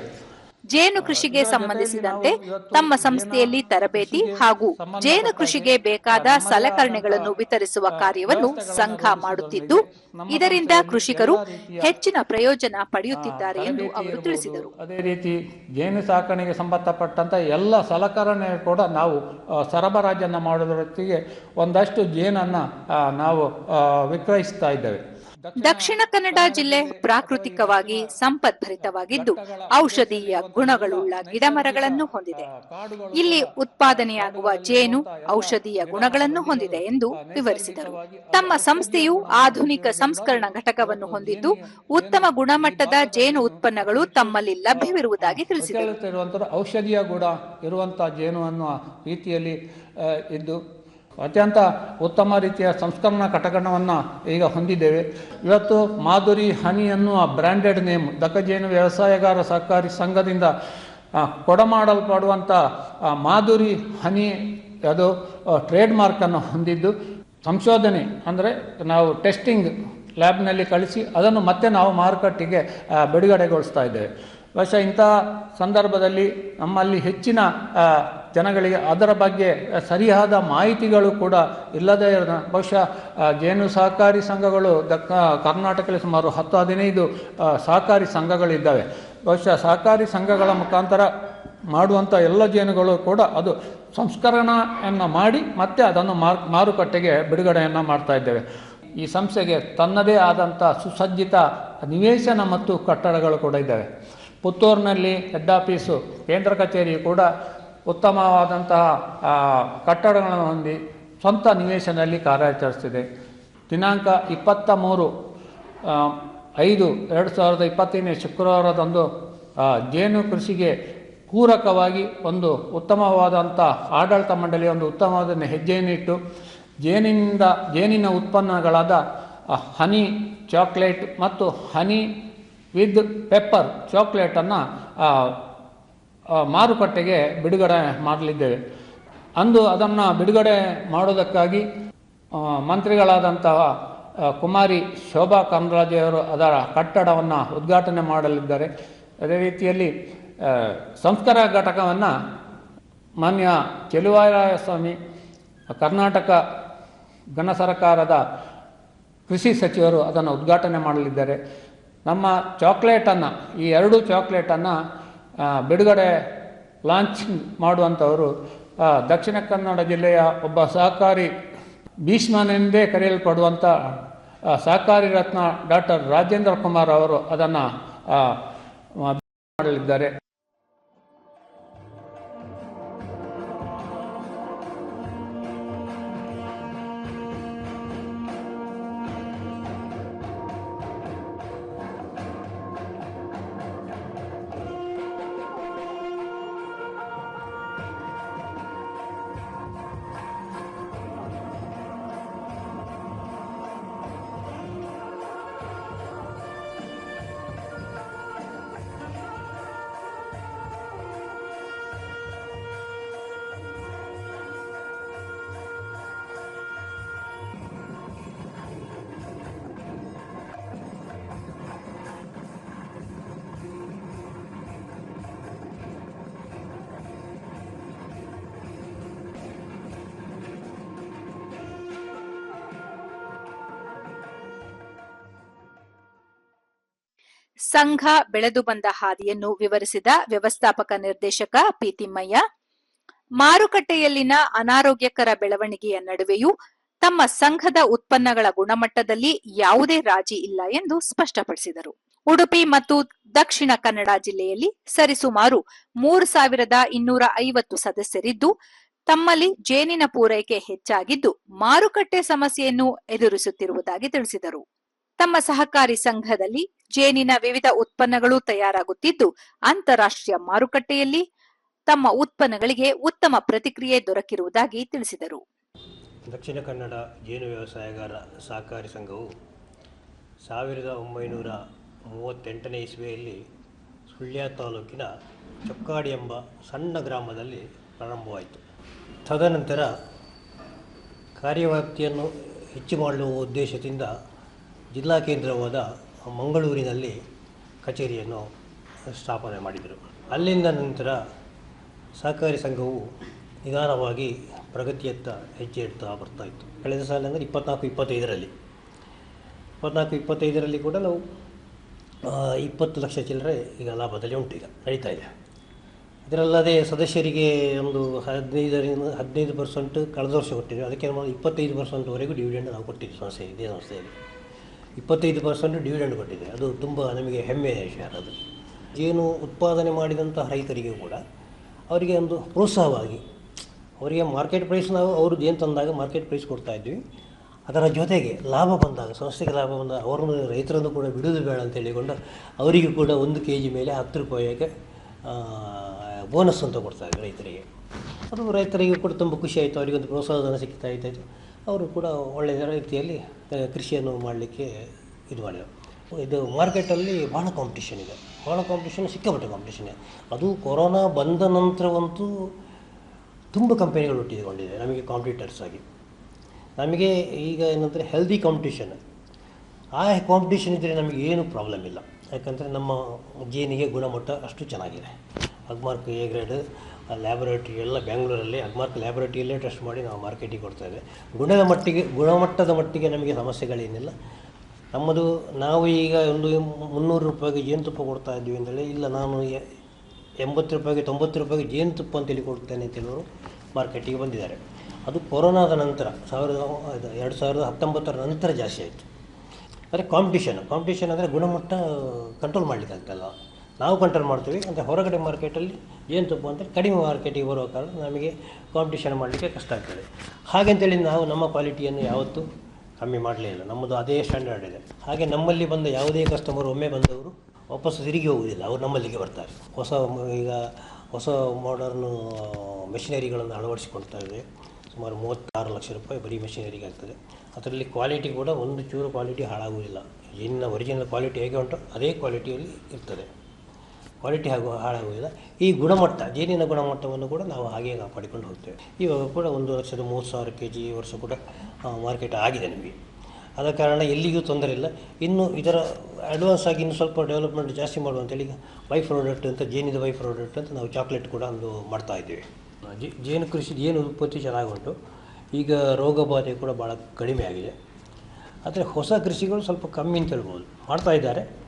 ಜೇನು ಕೃಷಿಗೆ ಸಂಬಂಧಿಸಿದಂತೆ ತಮ್ಮ ಸಂಸ್ಥೆಯಲ್ಲಿ ತರಬೇತಿ ಹಾಗೂ ಜೇನು ಕೃಷಿಗೆ ಬೇಕಾದ ಸಲಕರಣೆಗಳನ್ನು ವಿತರಿಸುವ ಕಾರ್ಯವನ್ನು ಸಂಘ ಮಾಡುತ್ತಿದ್ದು ಇದರಿಂದ ಕೃಷಿಕರು ಹೆಚ್ಚಿನ ಪ್ರಯೋಜನ ಪಡೆಯುತ್ತಿದ್ದಾರೆ ಎಂದು ಅವರು ತಿಳಿಸಿದರು. ಅದೇ ರೀತಿ ಜೇನು ಸಾಕಣೆಗೆ ಸಂಬಂಧಪಟ್ಟಂತ ಎಲ್ಲ ಸಲಕರಣೆ ಕೂಡ ನಾವು ಸರಬರಾಜನ್ನು ಮಾಡೋದರೊತ್ತಿಗೆ ಒಂದಷ್ಟು ಜೇನನ್ನು ನಾವು ವಿಕ್ರಯಿಸ್ತಾ ಇದ್ದೇವೆ. ದಕ್ಷಿಣ ಕನ್ನಡ ಜಿಲ್ಲೆ ಪ್ರಾಕೃತಿಕವಾಗಿ ಸಂಪದ್ಭರಿತವಾಗಿದ್ದು ಔಷಧೀಯ ಗುಣಗಳುಳ್ಳ ಗಿಡಮರಗಳನ್ನು ಹೊಂದಿದೆ. ಇಲ್ಲಿ ಉತ್ಪಾದನೆಯಾಗುವ ಜೇನು ಔಷಧೀಯ ಗುಣಗಳನ್ನು ಹೊಂದಿದೆ ಎಂದು ವಿವರಿಸಿದರು. ತಮ್ಮ ಸಂಸ್ಥೆಯು ಆಧುನಿಕ ಸಂಸ್ಕರಣ ಘಟಕವನ್ನು ಹೊಂದಿದ್ದು ಉತ್ತಮ ಗುಣಮಟ್ಟದ ಜೇನು ಉತ್ಪನ್ನಗಳು ತಮ್ಮಲ್ಲಿ ಲಭ್ಯವಿರುವುದಾಗಿ ತಿಳಿಸಿದರು. ಔಷಧೀಯ ಗುಣ ಇರುವಂತಹ ಜೇನು ಅನ್ನುವ ರೀತಿಯಲ್ಲಿ ಇದ್ದು ಅತ್ಯಂತ ಉತ್ತಮ ರೀತಿಯ ಸಂಸ್ಕರಣಾ ಕಟಕಣವನ್ನು ಈಗ ಹೊಂದಿದ್ದೇವೆ. ಇವತ್ತು ಮಾಧುರಿ ಹನಿ ಅನ್ನುವ ಬ್ರ್ಯಾಂಡೆಡ್ ನೇಮ್ ದಕ್ಕಜೇನು ವ್ಯವಸಾಯಗಾರ ಸಹಕಾರಿ ಸಂಘದಿಂದ ಕೊಡಮಾಡಲ್ಪಡುವಂಥ ಮಾಧುರಿ ಹನಿ ಅದು ಟ್ರೇಡ್ ಮಾರ್ಕನ್ನು ಹೊಂದಿದ್ದು. ಸಂಶೋಧನೆ ಅಂದರೆ ನಾವು ಟೆಸ್ಟಿಂಗ್ ಲ್ಯಾಬ್ನಲ್ಲಿ ಕಳಿಸಿ ಅದನ್ನು ಮತ್ತೆ ನಾವು ಮಾರುಕಟ್ಟೆಗೆ ಬಿಡುಗಡೆಗೊಳಿಸ್ತಾ ಇದ್ದೇವೆ. ಬಹುಶಃ ಇಂಥ ಸಂದರ್ಭದಲ್ಲಿ ನಮ್ಮಲ್ಲಿ ಹೆಚ್ಚಿನ ಜನಗಳಿಗೆ ಅದರ ಬಗ್ಗೆ ಸರಿಯಾದ ಮಾಹಿತಿಗಳು ಕೂಡ ಇಲ್ಲದೇ ಇರೋದ ಬಹುಶಃ ಜೇನು ಸಹಕಾರಿ ಸಂಘಗಳು ದಕ್ಕ ಕರ್ನಾಟಕದಲ್ಲಿ ಸುಮಾರು ಹತ್ತು ಹದಿನೈದು ಸಹಕಾರಿ ಸಂಘಗಳಿದ್ದಾವೆ. ಬಹುಶಃ ಸಹಕಾರಿ ಸಂಘಗಳ ಮುಖಾಂತರ ಮಾಡುವಂಥ ಎಲ್ಲ ಜೇನುಗಳು ಕೂಡ ಅದು ಸಂಸ್ಕರಣೆಯನ್ನು ಮಾಡಿ ಮತ್ತೆ ಅದನ್ನು ಮಾರು, ಮಾರುಕಟ್ಟೆಗೆ ಬಿಡುಗಡೆಯನ್ನು ಮಾಡ್ತಾ ಇದ್ದೇವೆ. ಈ ಸಂಸ್ಥೆಗೆ ತನ್ನದೇ ಆದಂಥ ಸುಸಜ್ಜಿತ ನಿವೇಶನ ಮತ್ತು ಕಟ್ಟಡಗಳು ಕೂಡ ಇದ್ದಾವೆ. ಪುತ್ತೂರಿನಲ್ಲಿ ಹೆಡ್ ಆಫೀಸು ಕೇಂದ್ರ ಕಚೇರಿ ಕೂಡ ಉತ್ತಮವಾದಂತಹ ಕಟ್ಟಡಗಳನ್ನು ಹೊಂದಿ ಸ್ವಂತ ನಿವೇಶನದಲ್ಲಿ ಕಾರ್ಯಾಚರಿಸ್ತಿದೆ. ದಿನಾಂಕ ಇಪ್ಪತ್ತ ಮೂರು ಐದು, ಎರಡು ಸಾವಿರದ ಇಪ್ಪತ್ತನೇ ಶುಕ್ರವಾರದಂದು ಜೇನು ಕೃಷಿಗೆ ಪೂರಕವಾಗಿ ಒಂದು ಉತ್ತಮವಾದಂಥ ಆಡಳಿತ ಮಂಡಳಿ ಒಂದು ಉತ್ತಮವಾದ ಹೆಜ್ಜೆಯನ್ನಿಟ್ಟು ಜೇನಿನಿಂದ, ಜೇನಿನ ಉತ್ಪನ್ನಗಳಾದ ಹನಿ ಚಾಕ್ಲೇಟ್ ಮತ್ತು ಹನಿ ವಿದ್ ಪೆಪ್ಪರ್ ಚಾಕ್ಲೇಟನ್ನು ಮಾರುಕಟ್ಟೆಗೆ ಬಿಡುಗಡೆ ಮಾಡಲಿದ್ದೇವೆ. ಅಂದು ಅದನ್ನು ಬಿಡುಗಡೆ ಮಾಡೋದಕ್ಕಾಗಿ ಮಂತ್ರಿಗಳಾದಂತಹ ಕುಮಾರಿ ಶೋಭಾ ಕಾಮರಾಜೆಯವರು ಅದರ ಕಟ್ಟಡವನ್ನು ಉದ್ಘಾಟನೆ ಮಾಡಲಿದ್ದಾರೆ. ಅದೇ ರೀತಿಯಲ್ಲಿ ಸಂಸ್ಕಾರ ಘಟಕವನ್ನು ಮಾನ್ಯ ಸ್ವಾಮಿ ಕರ್ನಾಟಕ ಗಣ ಸರ್ಕಾರದ ಕೃಷಿ ಸಚಿವರು ಅದನ್ನು ಉದ್ಘಾಟನೆ ಮಾಡಲಿದ್ದಾರೆ. ನಮ್ಮ ಚಾಕ್ಲೇಟನ್ನು, ಈ ಎರಡು ಚಾಕ್ಲೇಟನ್ನು ಬಿಡುಗಡೆ ಲಾಂಚಿಂಗ್ ಮಾಡುವಂಥವರು ದಕ್ಷಿಣ ಕನ್ನಡ ಜಿಲ್ಲೆಯ ಒಬ್ಬ ಸಹಕಾರಿ ಭೀಷ್ಮನೆಂದೇ ಕರೆಯಲ್ಪಡುವಂಥ ಸಹಕಾರಿ ರತ್ನ ಡಾಕ್ಟರ್ ರಾಜೇಂದ್ರ ಕುಮಾರ್ ಅವರು ಅದನ್ನು ಮಾಡಲಿದ್ದಾರೆ. ಸಂಘ ಬೆಳೆದು ಬಂದ ಹಾದಿಯನ್ನು ವಿವರಿಸಿದ ವ್ಯವಸ್ಥಾಪಕ ನಿರ್ದೇಶಕ ಪಿ ತಿಮ್ಮಯ್ಯ ಮಾರುಕಟ್ಟೆಯಲ್ಲಿನ ಅನಾರೋಗ್ಯಕರ ಬೆಳವಣಿಗೆಯ ನಡುವೆಯೂ ತಮ್ಮ ಸಂಘದ ಉತ್ಪನ್ನಗಳ ಗುಣಮಟ್ಟದಲ್ಲಿ ಯಾವುದೇ ರಾಜಿ ಇಲ್ಲ ಎಂದು ಸ್ಪಷ್ಟಪಡಿಸಿದರು. ಉಡುಪಿ ಮತ್ತು ದಕ್ಷಿಣ ಕನ್ನಡ ಜಿಲ್ಲೆಯಲ್ಲಿ ಸರಿಸುಮಾರು ಮೂರು ಸಾವಿರದ ಇನ್ನೂರ ಐವತ್ತು ಸದಸ್ಯರಿದ್ದು, ತಮ್ಮಲ್ಲಿ ಜೇನಿನ ಪೂರೈಕೆ ಹೆಚ್ಚಾಗಿದ್ದು ಮಾರುಕಟ್ಟೆ ಸಮಸ್ಯೆಯನ್ನು ಎದುರಿಸುತ್ತಿರುವುದಾಗಿ ತಿಳಿಸಿದರು. ತಮ್ಮ ಸಹಕಾರಿ ಸಂಘದಲ್ಲಿ ಜೇನಿನ ವಿವಿಧ ಉತ್ಪನ್ನಗಳು ತಯಾರಾಗುತ್ತಿದ್ದು, ಅಂತಾರಾಷ್ಟ್ರೀಯ ಮಾರುಕಟ್ಟೆಯಲ್ಲಿ ತಮ್ಮ ಉತ್ಪನ್ನಗಳಿಗೆ ಉತ್ತಮ ಪ್ರತಿಕ್ರಿಯೆ ದೊರಕಿರುವುದಾಗಿ ತಿಳಿಸಿದರು. ದಕ್ಷಿಣ ಕನ್ನಡ ಜೇನು ವ್ಯವಸಾಯಗಾರ ಸಹಕಾರಿ ಸಂಘವು ಸಾವಿರದ ಒಂಬೈನೂರ ಮೂವತ್ತೆಂಟನೇ ಇಸ್ವಿಯಲ್ಲಿ ಸುಳ್ಯ ತಾಲೂಕಿನ ಚೊಕ್ಕಾಡಿ ಎಂಬ ಸಣ್ಣ ಗ್ರಾಮದಲ್ಲಿ ಪ್ರಾರಂಭವಾಯಿತು. ತದನಂತರ ಕಾರ್ಯವ್ಯಾಪ್ತಿಯನ್ನು ಹೆಚ್ಚು ಮಾಡುವ ಉದ್ದೇಶದಿಂದ ಜಿಲ್ಲಾ ಕೇಂದ್ರವಾದ ಮಂಗಳೂರಿನಲ್ಲಿ ಕಚೇರಿಯನ್ನು ಸ್ಥಾಪನೆ ಮಾಡಿದರು. ಅಲ್ಲಿಂದ ನಂತರ ಸಹಕಾರಿ ಸಂಘವು ನಿಧಾನವಾಗಿ ಪ್ರಗತಿಯತ್ತ ಹೆಜ್ಜೆ ಇಡ್ತಾ ಬರ್ತಾ ಇತ್ತು. ಕಳೆದ ಸಾಲ ಅಂದರೆ ಇಪ್ಪತ್ನಾಲ್ಕು, ಇಪ್ಪತ್ತೈದರಲ್ಲಿ. ಇಪ್ಪತ್ನಾಲ್ಕು, ಇಪ್ಪತ್ತೈದರಲ್ಲಿ ಕೂಡ ನಾವು ಇಪ್ಪತ್ತು ಲಕ್ಷ ಚಿಲ್ಲರೆ ಈಗ ಲಾಭದಲ್ಲಿ ಉಂಟು ಈಗ, ನಡೀತಾ ಇದೆ. ಇದರಲ್ಲದೆ ಸದಸ್ಯರಿಗೆ ಒಂದು ಹದಿನೈದರಿಂದ, ಹದಿನೈದು ಪರ್ಸೆಂಟ್ ಕಳೆದ ವರ್ಷ ಕೊಟ್ಟಿದ್ದೀವಿ ಅದಕ್ಕೆ ನಾವು ಇಪ್ಪತ್ತೈದು ಪರ್ಸೆಂಟ್ವರೆಗೂ ಡಿವಿಡೆಂಡ್ ನಾವು ಕೊಟ್ಟಿದ್ದೀವಿ ಸಂಸ್ಥೆ, ಇದೇ ಸಂಸ್ಥೆಯಲ್ಲಿ. ಇಪ್ಪತ್ತೈದು ಪರ್ಸೆಂಟ್ ಡಿವಿಡೆಂಡ್ ಕೊಟ್ಟಿದೆ. ಅದು ತುಂಬ ನಮಗೆ ಹೆಮ್ಮೆಯ ವಿಷಯ ಅದು. ಜೇನು ಉತ್ಪಾದನೆ ಮಾಡಿದಂಥ ರೈತರಿಗೆ ಕೂಡ ಅವರಿಗೆ ಒಂದು ಪ್ರೋತ್ಸಾಹವಾಗಿ ಅವರಿಗೆ ಮಾರ್ಕೆಟ್ ಪ್ರೈಸ್ ನಾವು ಅವರು ಜೇನು ತಂದಾಗ ಮಾರ್ಕೆಟ್ ಪ್ರೈಸ್ ಕೊಡ್ತಾ ಇದ್ವಿ. ಅದರ ಜೊತೆಗೆ ಲಾಭ ಬಂದಾಗ, ಸಂಸ್ಥೆಗೆ ಲಾಭ ಬಂದಾಗ ಅವರನ್ನು ರೈತರನ್ನು ಕೂಡ ಬಿಡುವುದು ಬೇಡ ಅಂತ ಹೇಳಿಕೊಂಡು ಅವರಿಗೆ ಕೂಡ ಒಂದು ಕೆ ಜಿ ಮೇಲೆ ಹತ್ತು ರೂಪಾಯಿಗೆ ಬೋನಸ್ ಅಂತ ಕೊಡ್ತಾರೆ ರೈತರಿಗೆ. ಅದು ರೈತರಿಗೆ ಕೂಡ ತುಂಬ ಖುಷಿ ಆಯಿತು. ಅವರಿಗೆ ಒಂದು ಪ್ರೋತ್ಸಾಹಧನ ಸಿಗ್ತಾ ಇದ್ದಾಯಿತು ಅವರು ಕೂಡ ಒಳ್ಳೆಯ ರೀತಿಯಲ್ಲಿ ಕೃಷಿಯನ್ನು ಮಾಡಲಿಕ್ಕೆ ಇದು ಮಾಡಿದರು. ಇದು ಮಾರ್ಕೆಟಲ್ಲಿ ಭಾಳ ಕಾಂಪಿಟೇಷನ್ ಇದೆ. ಭಾಳ ಕಾಂಪಿಟೇಷನ್ ಸಿಕ್ಕಾಪಟ್ಟೆ ಕಾಂಪಿಟೇಷನ್ ಇದೆ. ಅದು ಕೊರೋನಾ ಬಂದ ನಂತರವಂತೂ ತುಂಬ ಕಂಪನಿಗಳು ಹುಟ್ಟಿಕೊಂಡಿದೆ ನಮಗೆ ಕಾಂಪಿಟೇಟರ್ಸ್ ಆಗಿ. ನಮಗೆ ಈಗ ಏನಂದರೆ ಹೆಲ್ದಿ ಕಾಂಪಿಟೇಷನ್ ಆ ಕಾಂಪಿಟೇಷನ್ ಇದ್ದರೆ ನಮಗೆ ಏನು ಪ್ರಾಬ್ಲಮ್ ಇಲ್ಲ. ಯಾಕಂದರೆ ನಮ್ಮ ಜೇನಿಗೆ ಗುಣಮಟ್ಟ ಅಷ್ಟು ಚೆನ್ನಾಗಿದೆ. ಅಗ್ಮಾರ್ಕ್ ಎ ಗ್ರೇಡ್ ಲ್ಯಾಬೊರೇಟ್ರಿ ಎಲ್ಲ ಬೆಂಗಳೂರಲ್ಲಿ ಅಗ್ಮಾರ್ಕ್ ಲ್ಯಾಬೊರೇಟ್ರಿಯಲ್ಲೇ ಟೆಸ್ಟ್ ಮಾಡಿ ನಾವು ಮಾರ್ಕೆಟಿಗೆ ಕೊಡ್ತಾ ಇದ್ದೇವೆ. ಗುಣದ ಮಟ್ಟಿಗೆ, ಗುಣಮಟ್ಟದ ಮಟ್ಟಿಗೆ ನಮಗೆ ಸಮಸ್ಯೆಗಳೇನಿಲ್ಲ. ನಮ್ಮದು ನಾವು ಈಗ ಒಂದು ಮುನ್ನೂರು ರೂಪಾಯಿಗೆ ಜೇನುತುಪ್ಪ ಕೊಡ್ತಾ ಇದ್ದೀವಿ ಅಂತೇಳಿ, ಇಲ್ಲ ನಾನು ಎಂಬತ್ತು ರೂಪಾಯಿಗೆ ತೊಂಬತ್ತು ರೂಪಾಯಿಗೆ ಜೇನುತುಪ್ಪ ಅಂತೇಳಿ ಕೊಡ್ತೇನೆ ಅಂತ ಹೇಳೋರು ಮಾರ್ಕೆಟಿಗೆ ಬಂದಿದ್ದಾರೆ. ಅದು ಕೊರೋನಾದ ನಂತರ, ಸಾವಿರದ ಎರಡು ಸಾವಿರದ ಹತ್ತೊಂಬತ್ತರ ನಂತರ ಜಾಸ್ತಿ ಆಯಿತು. ಅಂದರೆ ಕಾಂಪಿಟೇಷನ್ ಕಾಂಪಿಟೇಷನ್ ಅಂದರೆ ಗುಣಮಟ್ಟ ಕಂಟ್ರೋಲ್ ಮಾಡಲಿಕ್ಕೆ ಆಗ್ತಲ್ಲ. ನಾವು ಕಂಟ್ರೋಲ್ ಮಾಡ್ತೀವಿ. ಅಂದರೆ ಹೊರಗಡೆ ಮಾರ್ಕೆಟಲ್ಲಿ ಜೇನುತುಪ್ಪ ಅಂತ ಕಡಿಮೆ ಮಾರ್ಕೆಟಿಗೆ ಬರುವ ಕಾರಣ ನಮಗೆ ಕಾಂಪಿಟೇಷನ್ ಮಾಡಲಿಕ್ಕೆ ಕಷ್ಟ ಆಗ್ತದೆ. ಹಾಗೆಂತೇಳಿ ನಾವು ನಮ್ಮ ಕ್ವಾಲಿಟಿಯನ್ನು ಯಾವತ್ತೂ ಕಮ್ಮಿ ಮಾಡಲೇ ಇಲ್ಲ. ನಮ್ಮದು ಅದೇ ಸ್ಟ್ಯಾಂಡರ್ಡ್ ಇದೆ. ಹಾಗೆ ನಮ್ಮಲ್ಲಿ ಬಂದ ಯಾವುದೇ ಕಸ್ಟಮರ್ ಒಮ್ಮೆ ಬಂದವರು ವಾಪಸ್ ತಿರುಗಿ ಹೋಗುವುದಿಲ್ಲ. ಅವರು ನಮ್ಮಲ್ಲಿಗೆ ಬರ್ತಾರೆ. ಹೊಸ ಈಗ ಹೊಸ ಮಾಡರ್ನು ಮೆಷಿನರಿಗಳನ್ನು ಅಳವಡಿಸಿಕೊಳ್ತಾ ಇದೆ. ಸುಮಾರು ಮೂವತ್ತಾರು ಲಕ್ಷ ರೂಪಾಯಿ ಬರೀ ಮೆಷಿನರಿಗೆ ಆಗ್ತದೆ. ಅದರಲ್ಲಿ ಕ್ವಾಲಿಟಿ ಕೂಡ ಒಂದು ಚೂರು ಕ್ವಾಲಿಟಿ ಹಾಳಾಗುವುದಿಲ್ಲ. ಇನ್ನು ಒರಿಜಿನಲ್ ಕ್ವಾಲಿಟಿ ಹೇಗೆ ಉಂಟು ಅದೇ ಕ್ವಾಲಿಟಿಯಲ್ಲಿ ಇರ್ತದೆ. ಕ್ವಾಲಿಟಿ ಹಾಗೂ ಹಾಳಾಗುವುದಿಲ್ಲ. ಈ ಗುಣಮಟ್ಟ, ಜೇನಿನ ಗುಣಮಟ್ಟವನ್ನು ಕೂಡ ನಾವು ಹಾಗೆ ಕಾಪಾಡಿಕೊಂಡು ಹೋಗ್ತೇವೆ. ಇವಾಗ ಕೂಡ ಒಂದು ಲಕ್ಷದ ಮೂವತ್ತು ಸಾವಿರ ಕೆ ಜಿ ವರ್ಷ ಕೂಡ ಮಾರ್ಕೆಟ್ ಆಗಿದೆ ನಮಗೆ. ಆದ ಕಾರಣ ಎಲ್ಲಿಗೂ ತೊಂದರೆ ಇಲ್ಲ. ಇನ್ನು ಇದರ ಅಡ್ವಾನ್ಸ್ ಆಗಿ ಇನ್ನು ಸ್ವಲ್ಪ ಡೆವಲಪ್ಮೆಂಟ್ ಜಾಸ್ತಿ ಮಾಡುವಂಥೇಳಿ ಈಗ ಬೈ ಪ್ರಾಡಕ್ಟ್ ಅಂತ, ಜೇನಿದ ಬೈ ಪ್ರಾಡಕ್ಟ್ ಅಂತ ನಾವು ಚಾಕ್ಲೇಟ್ ಕೂಡ ಒಂದು ಮಾಡ್ತಾ ಇದ್ದೇವೆ. ಜೇ- ಜೇನು ಕೃಷಿ, ಜೇನು ಉತ್ಪತ್ತಿ ಚೆನ್ನಾಗಿ ಉಂಟು. ಈಗ ರೋಗ ಬಾಧೆ ಕೂಡ ಭಾಳ ಕಡಿಮೆ ಆಗಿದೆ. ಆದರೆ ಹೊಸ ಕೃಷಿಗಳು ಸ್ವಲ್ಪ ಕಮ್ಮಿ ಅಂತ ಹೇಳ್ಬೋದು. ಮಾಡ್ತಾ ಇದ್ದಾರೆ.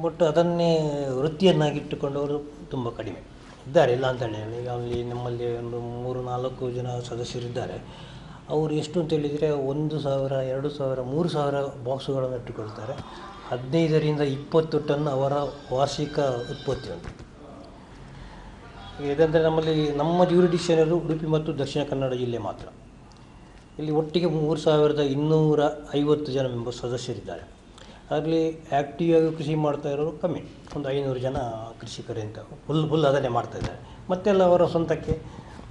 ಬಟ್ ಅದನ್ನೇ ವೃತ್ತಿಯನ್ನಾಗಿಟ್ಟುಕೊಂಡವರು ತುಂಬ ಕಡಿಮೆ. ಇದ್ದಾರೆ, ಇಲ್ಲ ಅಂತ ಹೇಳಿ. ಈಗ ಅಲ್ಲಿ ನಮ್ಮಲ್ಲಿ ಒಂದು ಮೂರು, ನಾಲ್ಕು ಜನ ಸದಸ್ಯರಿದ್ದಾರೆ ಅವರು ಎಷ್ಟು ಅಂತ ಹೇಳಿದರೆ ಒಂದು ಸಾವಿರ, ಎರಡು ಸಾವಿರ, ಮೂರು ಸಾವಿರ ಬಾಕ್ಸುಗಳನ್ನು ಇಟ್ಟುಕೊಳ್ತಾರೆ. ಹದಿನೈದರಿಂದ ಇಪ್ಪತ್ತು ಟನ್ ಅವರ ವಾರ್ಷಿಕ ಉತ್ಪತ್ತಿ ಉಂಟು. ಇದಂದರೆ ನಮ್ಮಲ್ಲಿ ನಮ್ಮ ಜ್ಯೂರಿಡಿಷನರು ಉಡುಪಿ ಮತ್ತು ದಕ್ಷಿಣ ಕನ್ನಡ ಜಿಲ್ಲೆ ಮಾತ್ರ. ಇಲ್ಲಿ ಒಟ್ಟಿಗೆ ಮೂರು ಸಾವಿರದ ಇನ್ನೂರ ಐವತ್ತು ಜನ ಮೆಂಬರ್ಸ್ ಸದಸ್ಯರಿದ್ದಾರೆ. ಅದರಲ್ಲಿ ಆ್ಯಕ್ಟಿವ್ ಆಗಿ ಕೃಷಿ ಮಾಡ್ತಾ ಇರೋರು ಕಮ್ಮಿ. ಒಂದು ಐನೂರು ಜನ ಕೃಷಿಕರೇ ಅಂತ ಫುಲ್ ಫುಲ್ ಅದನ್ನೇ ಮಾಡ್ತಾ ಇದ್ದಾರೆ. ಮತ್ತೆಲ್ಲ ಅವರ ಸ್ವಂತಕ್ಕೆ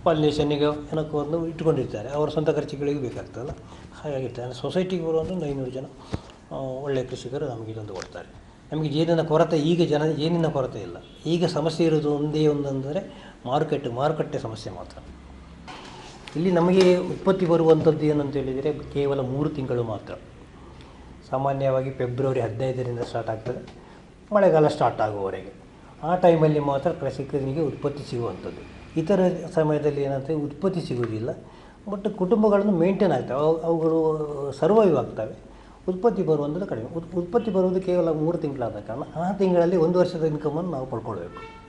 ಪಾಲಿನೇಷನ್ನಿಗೆ ಏನಕ್ಕೂ ಒಂದು ಇಟ್ಕೊಂಡಿರ್ತಾರೆ. ಅವರ ಸ್ವಂತ ಖರ್ಚುಗಳಿಗೆ ಬೇಕಾಗ್ತದಲ್ಲ? ಹಾಗಾಗಿರ್ತಾರೆ ಸೊಸೈಟಿಗೆ ಬರುವಂಥ ಒಂದು ಐನೂರು ಜನ ಒಳ್ಳೆಯ ಕೃಷಿಕರು ನಮಗೆ ಇದೊಂದು ಕೊಡ್ತಾರೆ. ನಮಗೆ ಜೇನಿನ ಕೊರತೆ, ಈಗ ಜನ ಏನಿನ ಕೊರತೆ ಇಲ್ಲ. ಈಗ ಸಮಸ್ಯೆ ಇರೋದು ಒಂದೇ ಒಂದಂದರೆ ಮಾರುಕಟ್ಟೆ ಮಾರುಕಟ್ಟೆ ಸಮಸ್ಯೆ ಮಾತ್ರ. ಇಲ್ಲಿ ನಮಗೆ ಉತ್ಪತ್ತಿ ಬರುವಂಥದ್ದು ಏನಂತ ಹೇಳಿದರೆ ಕೇವಲ ಮೂರು ತಿಂಗಳು ಮಾತ್ರ. ಸಾಮಾನ್ಯವಾಗಿ ಫೆಬ್ರವರಿ ಹದಿನೈದರಿಂದ ಸ್ಟಾರ್ಟ್ ಆಗ್ತದೆ. ಮಳೆಗಾಲ ಸ್ಟಾರ್ಟ್ ಆಗುವವರೆಗೆ. ಆ ಟೈಮಲ್ಲಿ ಮಾತ್ರ ಕೃಷಿಕರಿಗೆ ಉತ್ಪತ್ತಿ ಸಿಗುವಂಥದ್ದು. ಇತರ ಸಮಯದಲ್ಲಿ ಏನಂತೆ ಉತ್ಪತ್ತಿ ಸಿಗುವುದಿಲ್ಲ. ಬಟ್ ಕುಟುಂಬಗಳನ್ನು ಮೇಂಟೈನ್ ಆಗ್ತವೆ. ಅವು, ಅವುಗಳು ಸರ್ವೈವ್ ಆಗ್ತವೆ. ಉತ್ಪತ್ತಿ ಬರುವಂಥದ್ದು ಕಡಿಮೆ. ಉತ್, ಉತ್ಪತ್ತಿ ಬರುವುದು ಕೇವಲ ಮೂರು ತಿಂಗಳಾದ ಕಾರಣ ಆ ತಿಂಗಳಲ್ಲಿ ಒಂದು ವರ್ಷದ ಇನ್ಕಮನ್ನು ನಾವು ಪಡ್ಕೊಳ್ಬೇಕು.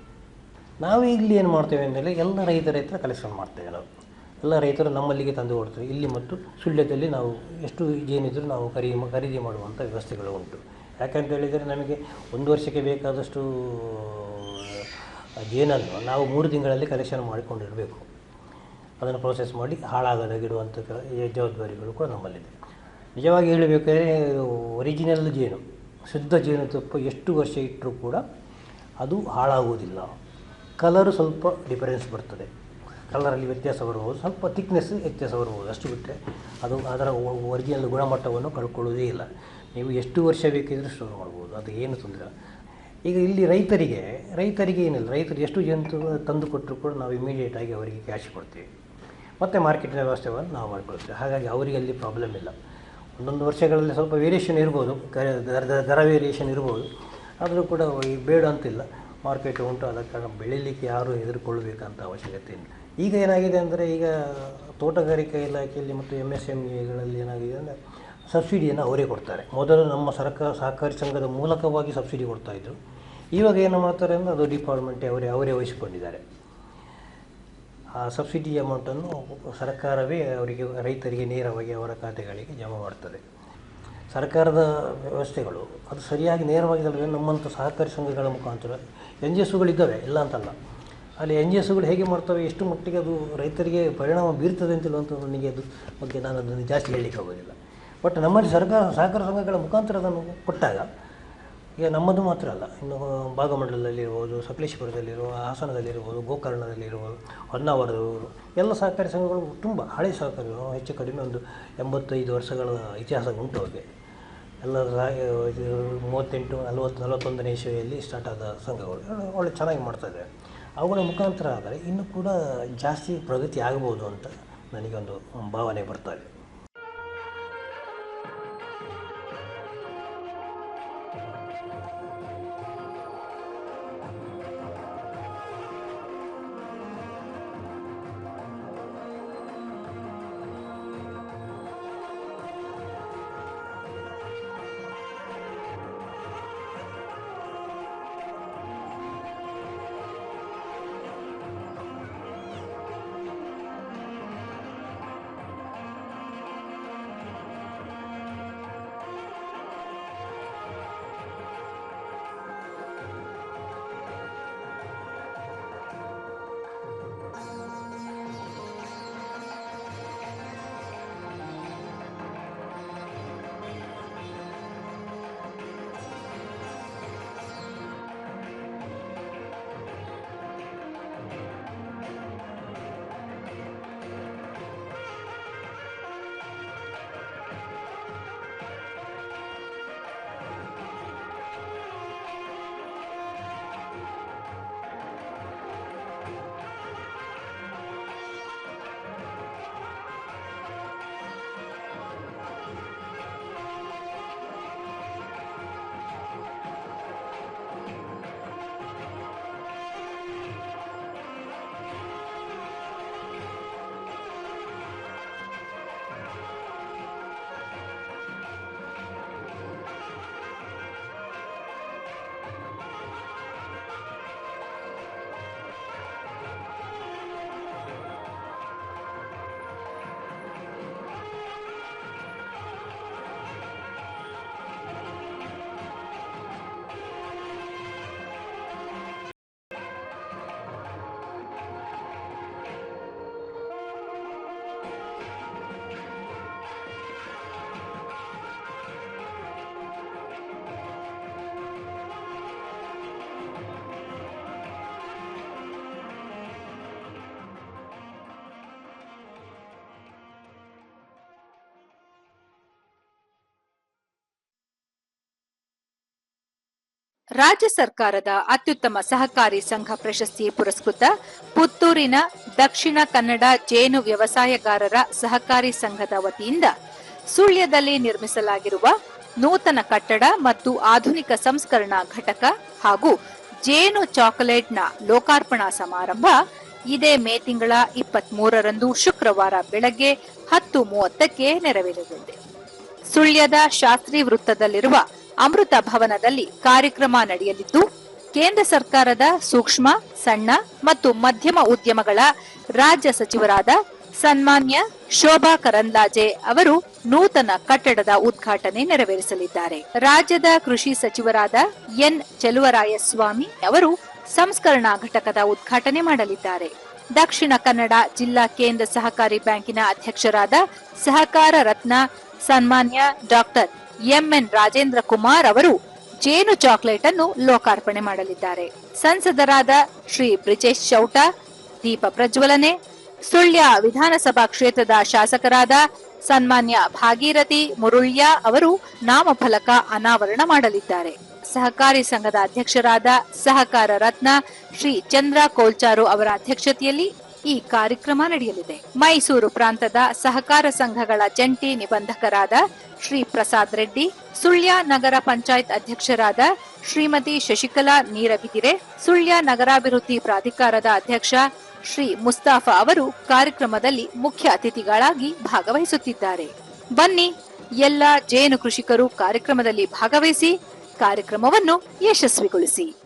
ನಾವು ಇಲ್ಲಿ ಏನು ಮಾಡ್ತೇವೆ ಅಂದರೆ ಎಲ್ಲ ರೈತರ ಹತ್ರ ಕಲೆಕ್ಷನ್ ಮಾಡ್ತೇವೆ ನಾವು. ಎಲ್ಲ ರೈತರು ನಮ್ಮಲ್ಲಿಗೆ ತಂದು ಕೊಡ್ತಾರೆ. ಇಲ್ಲಿ ಮತ್ತು ಸುಳ್ಯದಲ್ಲಿ ನಾವು ಎಷ್ಟು ಜೇನಿದ್ರು ನಾವು ಖರೀದಿ ಖರೀದಿ ಮಾಡುವಂಥ ವ್ಯವಸ್ಥೆಗಳು ಉಂಟು. ಯಾಕಂತ ಹೇಳಿದರೆ ನಮಗೆ ಒಂದು ವರ್ಷಕ್ಕೆ ಬೇಕಾದಷ್ಟು ಜೇನನ್ನು ನಾವು ಮೂರು ತಿಂಗಳಲ್ಲಿ ಕಲೆಕ್ಷನ್ ಮಾಡಿಕೊಂಡಿರಬೇಕು. ಅದನ್ನು ಪ್ರೋಸೆಸ್ ಮಾಡಿ ಹಾಳಾಗದಾಗಿಡುವಂಥ ಜವಾಬ್ದಾರಿಗಳು ಕೂಡ ನಮ್ಮಲ್ಲಿದೆ. ನಿಜವಾಗಿ ಹೇಳಬೇಕಾದ್ರೆ ಒರಿಜಿನಲ್ ಜೇನು, ಶುದ್ಧ ಜೇನುತುಪ್ಪ ಎಷ್ಟು ವರ್ಷ ಇಟ್ಟರೂ ಕೂಡ ಅದು ಹಾಳಾಗುವುದಿಲ್ಲ. ಕಲರು ಸ್ವಲ್ಪ ಡಿಫರೆನ್ಸ್ ಬರ್ತದೆ. ಕಲರಲ್ಲಿ ವ್ಯತ್ಯಾಸ ಬರ್ಬೋದು ಸ್ವಲ್ಪ ತಿಕ್ನೆಸ್ ವ್ಯತ್ಯಾಸ ಬರ್ಬೋದು ಅಷ್ಟು ಬಿಟ್ಟರೆ ಅದು ಅದರ ಒರಿಜಿನಲ್ ಗುಣಮಟ್ಟವನ್ನು ಕಳ್ಕೊಳ್ಳೋದೇ ಇಲ್ಲ. ನೀವು ಎಷ್ಟು ವರ್ಷ ಬೇಕಿದ್ರೂ ಸ್ಟೋರ್ ಮಾಡ್ಬೋದು. ಅದು ಏನು ತೊಂದರೆ. ಈಗ ಇಲ್ಲಿ ರೈತರಿಗೆ ರೈತರಿಗೆ ಏನಿಲ್ಲ. ರೈತರು ಎಷ್ಟು ಜಂತು ತಂದು ಕೊಟ್ಟರು ಕೂಡ ನಾವು ಇಮಿಡಿಯೇಟಾಗಿ ಅವರಿಗೆ ಕ್ಯಾಶ್ ಕೊಡ್ತೀವಿ. ಮತ್ತು ಮಾರ್ಕೆಟಿನ ವ್ಯವಸ್ಥೆಯನ್ನು ನಾವು ಮಾಡಿಕೊಳ್ತೇವೆ. ಹಾಗಾಗಿ ಅವರಿಗೆ ಅಲ್ಲಿ ಪ್ರಾಬ್ಲಮ್ ಇಲ್ಲ. ಒಂದೊಂದು ವರ್ಷಗಳಲ್ಲಿ ಸ್ವಲ್ಪ ವೇರಿಯೇಷನ್ ಇರ್ಬೋದು. ದರ, ದರ- ವೇರಿಯೇಷನ್ ಇರ್ಬೋದು. ಆದರೂ ಕೂಡ ಈ ಬೇಡ ಅಂತಿಲ್ಲ. ಮಾರ್ಕೆಟ್ ಉಂಟು. ಅದಕ್ಕೆ ಬೆಳೀಲಿಕ್ಕೆ ಯಾರು ಹೆದರ್ಕೊಳ್ಬೇಕಂತ ಅವಶ್ಯಕತೆ ಇಲ್ಲ. ಈಗ ಏನಾಗಿದೆ ಅಂದರೆ ಈಗ ತೋಟಗಾರಿಕೆ ಇಲಾಖೆಯಲ್ಲಿ ಮತ್ತು ಎಂ ಎಸ್ ಎಂ ಎಗಳಲ್ಲಿ ಏನಾಗಿದೆ ಅಂದರೆ ಸಬ್ಸಿಡಿಯನ್ನು ಅವರೇ ಕೊಡ್ತಾರೆ. ಮೊದಲು ನಮ್ಮ ಸರ್ಕಾರ, ಸಹಕಾರಿ ಸಂಘದ ಮೂಲಕವಾಗಿ ಸಬ್ಸಿಡಿ ಕೊಡ್ತಾಯಿದ್ರು ಇವಾಗ ಏನು ಮಾಡ್ತಾರೆ ಅಂದರೆ ಅದು ಡಿಪಾರ್ಟ್ಮೆಂಟೇ ಅವರೇ ಅವರೇ ವಹಿಸಿಕೊಂಡಿದ್ದಾರೆ. ಆ ಸಬ್ಸಿಡಿ ಅಮೌಂಟನ್ನು ಸರ್ಕಾರವೇ ಅವರಿಗೆ, ರೈತರಿಗೆ ನೇರವಾಗಿ ಅವರ ಖಾತೆಗಳಿಗೆ ಜಮಾ ಮಾಡ್ತದೆ. ಸರ್ಕಾರದ ವ್ಯವಸ್ಥೆಗಳು ಅದು ಸರಿಯಾಗಿ ನೇರವಾಗಿ ನಮ್ಮಂಥ ಸಹಕಾರಿ ಸಂಘಗಳ ಮುಖಾಂತರ ಎನ್ ಜಿ ಎಸ್ಗಳಿದ್ದಾವೆ ಇಲ್ಲ ಅಂತಲ್ಲ. ಅಲ್ಲಿ ಎನ್ ಜಿ ಎಸ್ಗಳು ಹೇಗೆ ಮಾಡ್ತವೆ, ಎಷ್ಟು ಮಟ್ಟಿಗೆ ಅದು ರೈತರಿಗೆ ಪರಿಣಾಮ ಬೀರ್ತದೆ ಅಂತ ನನಗೆ ಅದು ಬಗ್ಗೆ ನಾನು ಅದನ್ನು ಜಾಸ್ತಿ ಹೇಳಲಿಕ್ಕೆ ಆಗೋದಿಲ್ಲ. ಬಟ್ ನಮ್ಮಲ್ಲಿ ಸರ್ಕಾರ, ಸಹಕಾರ ಸಂಘಗಳ ಮುಖಾಂತರ ಅದನ್ನು ಕೊಟ್ಟಾಗ, ಈಗ ನಮ್ಮದು ಮಾತ್ರ ಅಲ್ಲ. ಇನ್ನು ಭಾಗಮಂಡಲದಲ್ಲಿರ್ಬೋದು ಸಕಲೇಶ್ಪುರದಲ್ಲಿರುವ, ಹಾಸನದಲ್ಲಿರ್ಬೋದು, ಗೋಕರ್ಣದಲ್ಲಿರ್ಬೋದು, ಹೊನ್ನಾವರದವರು, ಎಲ್ಲ ಸಹಕಾರಿ ಸಂಘಗಳು ತುಂಬ ಹಳೆ ಸಹಕಾರಿಗಳು, ಹೆಚ್ಚು ಕಡಿಮೆ ಒಂದು ಎಂಬತ್ತೈದು ವರ್ಷಗಳ ಇತಿಹಾಸ ಉಂಟು ಅವರಿಗೆ. ಎಲ್ಲ ಮೂವತ್ತೆಂಟು, ನಲವತ್ತು, ನಲವತ್ತೊಂದನೇ ಇಸವಿಯಲ್ಲಿ ಸ್ಟಾರ್ಟ್ ಆದ ಸಂಘಗಳು. ಒಳ್ಳೆ ಚೆನ್ನಾಗಿ ಮಾಡ್ತಾಯಿದ್ದಾರೆ ಅವುಗಳ ಮುಖಾಂತರ ಆದರೆ ಇನ್ನೂ ಕೂಡ ಜಾಸ್ತಿ ಪ್ರಗತಿ ಆಗ್ಬೋದು ಅಂತ ನನಗೊಂದು ಭಾವನೆ ಬರ್ತಾ ಇದೆ. ರಾಜ್ಯ ಸರ್ಕಾರದ ಅತ್ಯುತ್ತಮ ಸಹಕಾರಿ ಸಂಘ ಪ್ರಶಸ್ತಿ ಪುರಸ್ಕೃತ ಪುತ್ತೂರಿನ ದಕ್ಷಿಣ ಕನ್ನಡ ಜೇನು ವ್ಯವಸಾಯಗಾರರ ಸಹಕಾರಿ ಸಂಘದ ವತಿಯಿಂದ ಸುಳ್ಯದಲ್ಲಿ ನಿರ್ಮಿಸಲಾಗಿರುವ ನೂತನ ಕಟ್ಟಡ ಮತ್ತು ಆಧುನಿಕ ಸಂಸ್ಕರಣಾ ಘಟಕ ಹಾಗೂ ಜೇನು ಚಾಕೊಲೇಟ್ನ ಲೋಕಾರ್ಪಣಾ ಸಮಾರಂಭ ಇದೇ ಮೇ ತಿಂಗಳ ಇಪ್ಪತ್ತ್ ಮೂರರಂದು ಶುಕ್ರವಾರ ಬೆಳಗ್ಗೆ ಹತ್ತು ಮೂವತ್ತಕ್ಕೆ ನೆರವೇರಲಿದೆ. ಸುಳ್ಯದ ಶಾಸ್ತ್ರಿ ವೃತ್ತದಲ್ಲಿರುವ ಅಮೃತ ಭವನದಲ್ಲಿ ಕಾರ್ಯಕ್ರಮ ನಡೆಯಲಿದ್ದು, ಕೇಂದ್ರ ಸರ್ಕಾರದ ಸೂಕ್ಷ್ಮ, ಸಣ್ಣ ಮತ್ತು ಮಧ್ಯಮ ಉದ್ಯಮಗಳ ರಾಜ್ಯ ಸಚಿವರಾದ ಸನ್ಮಾನ್ಯ ಶೋಭಾ ಕರಂದ್ಲಾಜೆ ಅವರು ನೂತನ ಕಟ್ಟಡದ ಉದ್ಘಾಟನೆ ನೆರವೇರಿಸಲಿದ್ದಾರೆ. ರಾಜ್ಯದ ಕೃಷಿ ಸಚಿವರಾದ ಎನ್. ಚೆಲುವರಾಯಸ್ವಾಮಿ ಅವರು ಸಂಸ್ಕರಣಾ ಘಟಕದ ಉದ್ಘಾಟನೆ ಮಾಡಲಿದ್ದಾರೆ. ದಕ್ಷಿಣ ಕನ್ನಡ ಜಿಲ್ಲಾ ಕೇಂದ್ರ ಸಹಕಾರಿ ಬ್ಯಾಂಕಿನ ಅಧ್ಯಕ್ಷರಾದ ಸಹಕಾರ ರತ್ನ ಸನ್ಮಾನ್ಯ ಡಾಕ್ಟರ್ ಎಂಎನ್ ರಾಜೇಂದ್ರ ಕುಮಾರ್ ಅವರು ಜೇನು ಚಾಕ್ಲೇಟ್ ಅನ್ನು ಲೋಕಾರ್ಪಣೆ ಮಾಡಲಿದ್ದಾರೆ. ಸಂಸದರಾದ ಶ್ರೀ ಬ್ರಿಜೇಶ್ ಚೌಟ, ದೀಪ ಪ್ರಜ್ವಲನೆ, ಸುಳ್ಯ ವಿಧಾನಸಭಾ ಕ್ಷೇತ್ರದ ಶಾಸಕರಾದ ಸನ್ಮಾನ್ಯ ಭಾಗೀರಥಿ ಮುರುಳ್ಯ ಅವರು ನಾಮಫಲಕ ಅನಾವರಣ ಮಾಡಲಿದ್ದಾರೆ. ಸಹಕಾರಿ ಸಂಘದ ಅಧ್ಯಕ್ಷರಾದ ಸಹಕಾರ ರತ್ನ ಶ್ರೀ ಚಂದ್ರ ಕೋಲ್ಚಾರು ಅವರ ಅಧ್ಯಕ್ಷತೆಯಲ್ಲಿ ಈ ಕಾರ್ಯಕ್ರಮ ನಡೆಯಲಿದೆ. ಮೈಸೂರು ಪ್ರಾಂತದ ಸಹಕಾರ ಸಂಘಗಳ ಜಂಟಿ ನಿಬಂಧಕರಾದ ಶ್ರೀ ಪ್ರಸಾದ್ ರೆಡ್ಡಿ, ಸುಳ್ಯ ನಗರ ಪಂಚಾಯತ್ ಅಧ್ಯಕ್ಷರಾದ ಶ್ರೀಮತಿ ಶಶಿಕಲಾ ನೀರಬಿದಿರೆ, ಸುಳ್ಯ ನಗರಾಭಿವೃದ್ಧಿ ಪ್ರಾಧಿಕಾರದ ಅಧ್ಯಕ್ಷ ಶ್ರೀ ಮುಸ್ತಾಫಾ ಅವರು ಕಾರ್ಯಕ್ರಮದಲ್ಲಿ ಮುಖ್ಯ ಅತಿಥಿಗಳಾಗಿ ಭಾಗವಹಿಸುತ್ತಿದ್ದಾರೆ. ಬನ್ನಿ, ಎಲ್ಲ ಜೇನು ಕೃಷಿಕರು ಕಾರ್ಯಕ್ರಮದಲ್ಲಿ ಭಾಗವಹಿಸಿ ಕಾರ್ಯಕ್ರಮವನ್ನು ಯಶಸ್ವಿಗೊಳಿಸಿ.